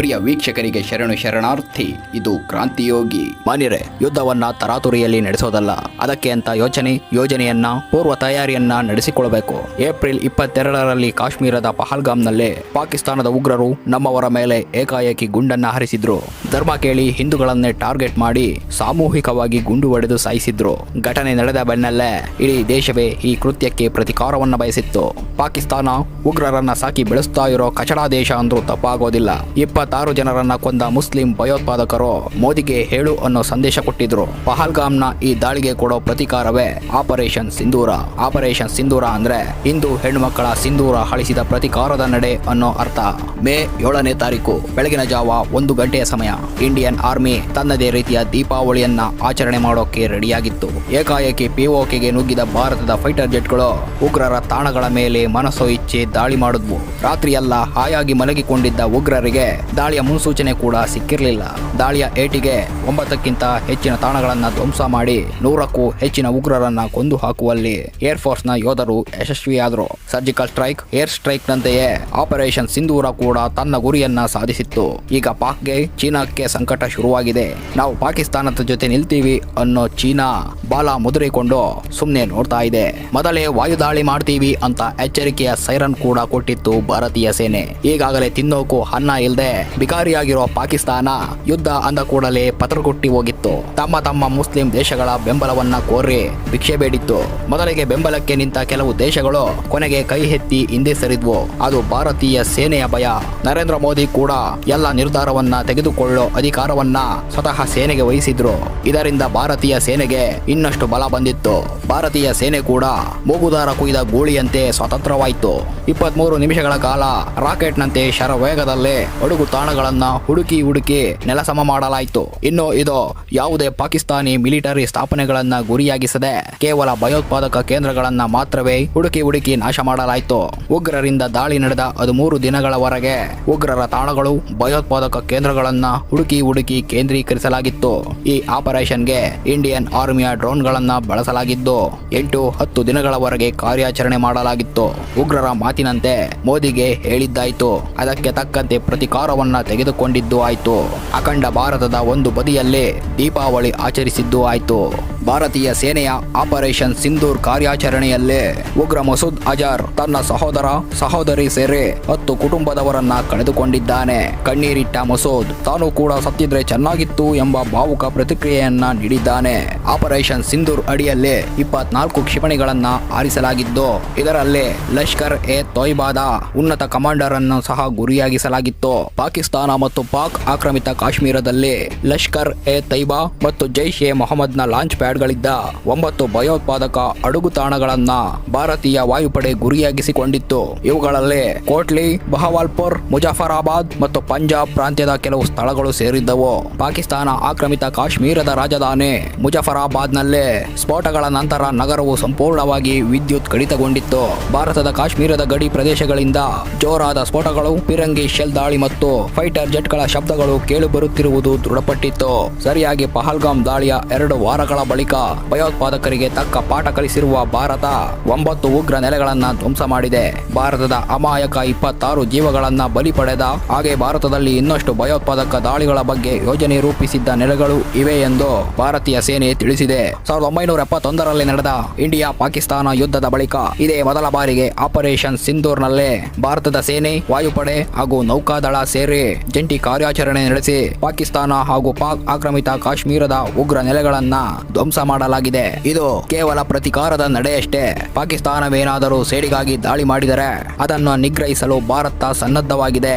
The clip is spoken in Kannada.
ಪ್ರಿಯ ವೀಕ್ಷಕರಿಗೆ ಶರಣು ಶರಣಾರ್ಥಿ, ಇದು ಕ್ರಾಂತಿಯೋಗಿ. ಮಾನ್ಯರೇ, ಯುದ್ಧವನ್ನ ತರಾತುರಿಯಲ್ಲಿ ನಡೆಸೋದಲ್ಲ. ಅದಕ್ಕೆ ಅಂತ ಯೋಚನೆ, ಯೋಜನೆಯನ್ನ, ಪೂರ್ವ ತಯಾರಿಯನ್ನ ನಡೆಸಿಕೊಳ್ಳಬೇಕು. ಏಪ್ರಿಲ್ ಇಪ್ಪತ್ತೆರಡರಲ್ಲಿ ಕಾಶ್ಮೀರದ ಪಹಲ್ಗಾಮ್ನಲ್ಲಿ ಪಾಕಿಸ್ತಾನದ ಉಗ್ರರು ನಮ್ಮವರ ಮೇಲೆ ಏಕಾಏಕಿ ಗುಂಡನ್ನ ಹರಿಸಿದ್ರು. ಧರ್ಮ ಕೇಳಿ ಹಿಂದೂಗಳನ್ನೇ ಟಾರ್ಗೆಟ್ ಮಾಡಿ ಸಾಮೂಹಿಕವಾಗಿ ಗುಂಡು ಹೊಡೆದು ಸಾಯಿಸಿದ್ರು. ಘಟನೆ ನಡೆದ ಬೆನ್ನಲ್ಲೇ ಇಡೀ ದೇಶವೇ ಈ ಕೃತ್ಯಕ್ಕೆ ಪ್ರತಿಕಾರವನ್ನ ಬಯಸಿತ್ತು. ಪಾಕಿಸ್ತಾನ ಉಗ್ರರನ್ನ ಸಾಕಿ ಬೆಳೆಸ್ತಾ ಇರೋ ಕಚಡಾ ದೇಶ ಅಂದ್ರೂ ತಪ್ಪಾಗೋದಿಲ್ಲ. ಇಪ್ಪತ್ತಾರು ಜನರನ್ನ ಕೊಂದ ಮುಸ್ಲಿಂ ಭಯೋತ್ಪಾದಕರು ಮೋದಿಗೆ ಹೇಳು ಅನ್ನೋ ಸಂದೇಶ ಕೊಟ್ಟಿದ್ರು. ಪಹಲ್ಗಾಮ್ನ ಈ ದಾಳಿಗೆ ಕೊಡೋ ಪ್ರತಿಕಾರವೇ ಆಪರೇಷನ್ ಸಿಂಧೂರ. ಆಪರೇಷನ್ ಸಿಂಧೂರ ಅಂದ್ರೆ ಹಿಂದೂ ಹೆಣ್ಣುಮಕ್ಕಳ ಸಿಂಧೂರ ಅಳಿಸಿದ ಪ್ರತಿಕಾರದ ನಡೆ ಅನ್ನೋ ಅರ್ಥ. ಮೇ ಏಳನೇ ತಾರೀಕು ಬೆಳಗಿನ ಜಾವ ಒಂದು ಗಂಟೆಯ ಸಮಯ ಇಂಡಿಯನ್ ಆರ್ಮಿ ತನ್ನದೇ ರೀತಿಯ ದೀಪಾವಳಿಯನ್ನ ಆಚರಣೆ ಮಾಡೋಕೆ ರೆಡಿಯಾಗಿತ್ತು. ಏಕಾಏಕಿ ಪಿಒಕೆಗೆ ನುಗ್ಗಿದ ಭಾರತದ ಫೈಟರ್ ಜೆಟ್ಗಳು ಉಗ್ರರ ತಾಣಗಳ ಮೇಲೆ ಮನಸ್ಸೋ ಇಚ್ಛೆ ದಾಳಿ ಮಾಡಿದ್ವು. ರಾತ್ರಿಯೆಲ್ಲ ಹಾಯಾಗಿ ಮಲಗಿಕೊಂಡಿದ್ದ ಉಗ್ರರಿಗೆ ದಾಳಿಯ ಮುನ್ಸೂಚನೆ ಕೂಡ ಸಿಕ್ಕಿರಲಿಲ್ಲ. ದಾಳಿಯ ಏಟಿಗೆ ಒಂಬತ್ತಕ್ಕಿಂತ ಹೆಚ್ಚಿನ ತಾಣಗಳನ್ನು ಧ್ವಂಸ ಮಾಡಿ ನೂರಕ್ಕೂ ಹೆಚ್ಚಿನ ಉಗ್ರರನ್ನ ಕೊಂದು ಹಾಕುವಲ್ಲಿ ಏರ್ ಫೋರ್ಸ್ನ ಯೋಧರು ಯಶಸ್ವಿಯಾದರು. ಸರ್ಜಿಕಲ್ ಸ್ಟ್ರೈಕ್ ಏರ್ ಸ್ಟ್ರೈಕ್ ನಂತೆಯೇ ಆಪರೇಷನ್ ಸಿಂಧೂರ ಕೂಡ ತನ್ನ ಗುರಿಯನ್ನ ಸಾಧಿಸಿತ್ತು. ಈಗ ಪಾಕ್ಗೆ ಚೀನಾಕ್ಕೆ ಸಂಕಟ ಶುರುವಾಗಿದೆ. ನಾವು ಪಾಕಿಸ್ತಾನದ ಜೊತೆ ನಿಲ್ತೀವಿ ಅನ್ನೋ ಚೀನಾ ಬಾಲ ಮುದುರಿಕೊಂಡು ಸುಮ್ಮನೆ ನೋಡ್ತಾ ಇದೆ. ಮೊದಲೇ ವಾಯುದಾಳಿ ಮಾಡ್ತೀವಿ ಅಂತ ಎಚ್ಚರಿಕೆಯ ಸೈರನ್ ಕೂಡ ಕೊಟ್ಟಿತ್ತು ಭಾರತೀಯ ಸೇನೆ. ಈಗಾಗಲೇ ತಿನ್ನೋಕು ಅನ್ನ ಇಲ್ಲದೆ ಬಿಕಾರಿಯಾಗಿರೋ ಪಾಕಿಸ್ತಾನ ಯುದ್ಧ ಅಂದ ಕೂಡಲೇ ಪತ್ರಕೊಟ್ಟಿ ಹೋಗಿತ್ತು. ತಮ್ಮ ತಮ್ಮ ಮುಸ್ಲಿಂ ದೇಶಗಳ ಬೆಂಬಲವನ್ನ ಕೋರಿ ಭಿಕ್ಷೆ ಬೇಡಿತ್ತು. ಮೊದಲಿಗೆ ಬೆಂಬಲಕ್ಕೆ ನಿಂತ ಕೆಲವು ದೇಶಗಳು ಕೊನೆಗೆ ಕೈ ಎತ್ತಿ ಹಿಂದೆ ಸರಿದ್ವು. ಅದು ಭಾರತೀಯ ಸೇನೆಯ ಭಯ. ನರೇಂದ್ರ ಮೋದಿ ಕೂಡ ಎಲ್ಲ ನಿರ್ಧಾರವನ್ನ ತೆಗೆದುಕೊಳ್ಳೋ ಅಧಿಕಾರವನ್ನ ಸ್ವತಃ ಸೇನೆಗೆ ವಹಿಸಿದ್ರು. ಇದರಿಂದ ಭಾರತೀಯ ಸೇನೆಗೆ ಇನ್ನಷ್ಟು ಬಲ ಬಂದಿತ್ತು. ಭಾರತೀಯ ಸೇನೆ ಕೂಡ ಮೂಗುದಾರ ಕುಯ್ದ ಗೂಳಿಯಂತೆ ಸ್ವತಂತ್ರವಾಯಿತು. ಇಪ್ಪತ್ಮೂರು ನಿಮಿಷಗಳ ಕಾಲ ರಾಕೆಟ್ನಂತೆ ಶರವೇಗದಲ್ಲೇ ಅಡುಗು ತಾಣಗಳನ್ನ ಹುಡುಕಿ ಹುಡುಕಿ ನೆಲಸಮ ಮಾಡಲಾಯಿತು. ಇನ್ನು ಇದು ಯಾವುದೇ ಪಾಕಿಸ್ತಾನಿ ಮಿಲಿಟರಿ ಸ್ಥಾಪನೆಗಳನ್ನ ಗುರಿಯಾಗಿಸದೆ ಕೇವಲ ಭಯೋತ್ಪಾದಕ ಕೇಂದ್ರಗಳನ್ನ ಮಾತ್ರವೇ ಹುಡುಕಿ ಹುಡುಕಿ ನಾಶ ಮಾಡಲಾಯಿತು. ಉಗ್ರರಿಂದ ದಾಳಿ ನಡೆದ ಹದಿಮೂರು ದಿನಗಳವರೆಗೆ ಉಗ್ರರ ತಾಣಗಳು ಭಯೋತ್ಪಾದಕ ಕೇಂದ್ರಗಳನ್ನ ಹುಡುಕಿ ಹುಡುಕಿ ಕೇಂದ್ರೀಕರಿಸಲಾಗಿತ್ತು. ಈ ಆಪರೇಷನ್ಗೆ ಇಂಡಿಯನ್ ಆರ್ಮಿಯ ಡ್ರೋನ್ಗಳನ್ನ ಬಳಸಲಾಗಿದ್ದು, ಎಂಟು ಹತ್ತು ದಿನಗಳವರೆಗೆ ಕಾರ್ಯಾಚರಣೆ ಮಾಡಲಾಗಿತ್ತು. ಉಗ್ರರ ಮಾತಿನಂತೆ ಮೋದಿಗೆ ಹೇಳಿದ್ದಾಯ್ತು. ಅದಕ್ಕೆ ತಕ್ಕಂತೆ ಪ್ರತಿಕಾರವನ್ನ ತೆಗೆದುಕೊಂಡಿದ್ದು ಆಯ್ತು. ಅಖಂಡ ಭಾರತದ ಒಂದು ಬದಿಯಲ್ಲಿ ದೀಪಾವಳಿ ಆಚರಿಸಿದ್ದು ಆಯ್ತು. ಭಾರತೀಯ ಸೇನೆಯ ಆಪರೇಷನ್ ಸಿಂಧೂರ್ ಕಾರ್ಯಾಚರಣೆಯಲ್ಲೇ ಉಗ್ರ ಮಸೂದ್ ಅಜಾರ್ ತನ್ನ ಸಹೋದರ, ಸಹೋದರಿ ಸೇರಿ ಹತ್ತು ಕುಟುಂಬದವರನ್ನ ಕಳೆದುಕೊಂಡಿದ್ದಾನೆ. ಕಣ್ಣೀರಿಟ್ಟ ಮಸೂದ್ ತಾನು ಕೂಡ ಸತ್ತಿದ್ರೆ ಚೆನ್ನಾಗಿತ್ತು ಎಂಬ ಭಾವುಕ ಪ್ರತಿಕ್ರಿಯೆಯನ್ನ ನೀಡಿದ್ದಾನೆ. ಆಪರೇಷನ್ ಸಿಂಧೂರ್ ಅಡಿಯಲ್ಲಿ ಇಪ್ಪತ್ನಾಲ್ಕು ಕ್ಷಿಪಣಿಗಳನ್ನ ಆರಿಸಲಾಗಿದ್ದು, ಇದರಲ್ಲಿ ಲಷ್ಕರ್ ಎ ತೊಯ್ಬಾದ ಉನ್ನತ ಕಮಾಂಡರ್ ಅನ್ನು ಸಹ ಗುರಿಯಾಗಿಸಲಾಗಿತ್ತು. ಪಾಕಿಸ್ತಾನ ಮತ್ತು ಪಾಕ್ ಆಕ್ರಮಿತ ಕಾಶ್ಮೀರದಲ್ಲಿ ಲಷ್ಕರ್ ಎ ತೈಬಾ ಮತ್ತು ಜೈಷ್ ಎ ಮೊಹಮ್ಮದ್ನ ಲಾಂಚ್ ಪ್ಯಾಡ್ಗಳಿದ್ದ ಒಂಬತ್ತು ಭಯೋತ್ಪಾದಕ ಅಡುಗು ತಾಣಗಳನ್ನ ಭಾರತೀಯ ವಾಯುಪಡೆ ಗುರಿಯಾಗಿಸಿಕೊಂಡಿತ್ತು. ಇವುಗಳಲ್ಲಿ ಕೋಟ್ಲಿ, ಬಹವಾಲ್ಪುರ್, ಮುಜಾಫರಾಬಾದ್ ಮತ್ತು ಪಂಜಾಬ್ ಪ್ರಾಂತ್ಯದ ಕೆಲವು ಸ್ಥಳಗಳು ಸೇರಿದ್ದವು. ಪಾಕಿಸ್ತಾನ ಆಕ್ರಮಿತ ಕಾಶ್ಮೀರದ ರಾಜಧಾನಿ ಮುಜಫರಾಬಾದ್ನಲ್ಲೇ ಸ್ಫೋಟಗಳ ನಂತರ ನಗರವು ಸಂಪೂರ್ಣವಾಗಿ ವಿದ್ಯುತ್ ಕಡಿತಗೊಂಡಿತ್ತು. ಭಾರತದ ಕಾಶ್ಮೀರದ ಗಡಿ ಪ್ರದೇಶಗಳಿಂದ ಜೋರಾದ ಸ್ಫೋಟಗಳು, ಪಿರಂಗಿ, ಶೆಲ್ ದಾಳಿ ಮತ್ತು ಫೈಟರ್ ಜೆಟ್ಗಳ ಶಬ್ದಗಳು ಕೇಳಿಬರುತ್ತಿರುವುದು ದೃಢಪಟ್ಟಿತ್ತು. ಸರಿಯಾಗಿ ಪಹಲ್ಗಾಮ್ ದಾಳಿಯ ಎರಡು ವಾರಗಳ ಬಳಿಕ ಭಯೋತ್ಪಾದಕರಿಗೆ ತಕ್ಕ ಪಾಠ ಕಲಿಸಿರುವ ಭಾರತ ಒಂಬತ್ತು ಉಗ್ರ ನೆಲೆಗಳನ್ನ ಧ್ವಂಸ ಮಾಡಿದೆ. ಭಾರತದ ಅಮಾಯಕ ಇಪ್ಪತ್ತಾರು ಜೀವಗಳನ್ನ ಬಲಿ ಪಡೆದ, ಹಾಗೆ ಭಾರತದಲ್ಲಿ ಇನ್ನಷ್ಟು ಭಯೋತ್ಪಾದಕ ದಾಳಿಗಳ ಬಗ್ಗೆ ಯೋಜನೆ ರೂಪಿಸಿದ್ದ ನೆಲೆಗಳು ಇವೆ ಎಂದು ಭಾರತೀಯ ಸೇನೆ ತಿಳಿಸಿದೆ. ಸಾವಿರದ ಒಂಬೈನೂರ ಎಪ್ಪತ್ತೊಂದರಲ್ಲಿ ನಡೆದ ಇಂಡಿಯಾ ಪಾಕಿಸ್ತಾನ ಯುದ್ಧದ ಬಳಿಕ ಇದೇ ಮೊದಲ ಬಾರಿಗೆ ಆಪರೇಷನ್ ಸಿಂಧೂರ್ನಲ್ಲೇ ಭಾರತದ ಸೇನೆ, ವಾಯುಪಡೆ ಹಾಗೂ ನೌಕಾದಳ ಸೇರಿ ಜಂಟಿ ಕಾರ್ಯಾಚರಣೆ ನಡೆಸಿ ಪಾಕಿಸ್ತಾನ ಹಾಗೂ ಪಾಕ್ ಆಕ್ರಮಿತ ಕಾಶ್ಮೀರದ ಉಗ್ರ ನೆಲೆಗಳನ್ನ ಧ್ವಂಸ ಮಾಡಲಾಗಿದೆ. ಇದು ಕೇವಲ ಪ್ರತಿಕಾರದ ನಡೆಯಷ್ಟೇ. ಪಾಕಿಸ್ತಾನವೇನಾದರೂ ಸೇಡಿಗಾಗಿ ದಾಳಿ ಮಾಡಿದರೆ ಅದನ್ನು ನಿಗ್ರಹಿಸಲು ಭಾರತ ಸನ್ನದ್ಧವಾಗಿದೆ.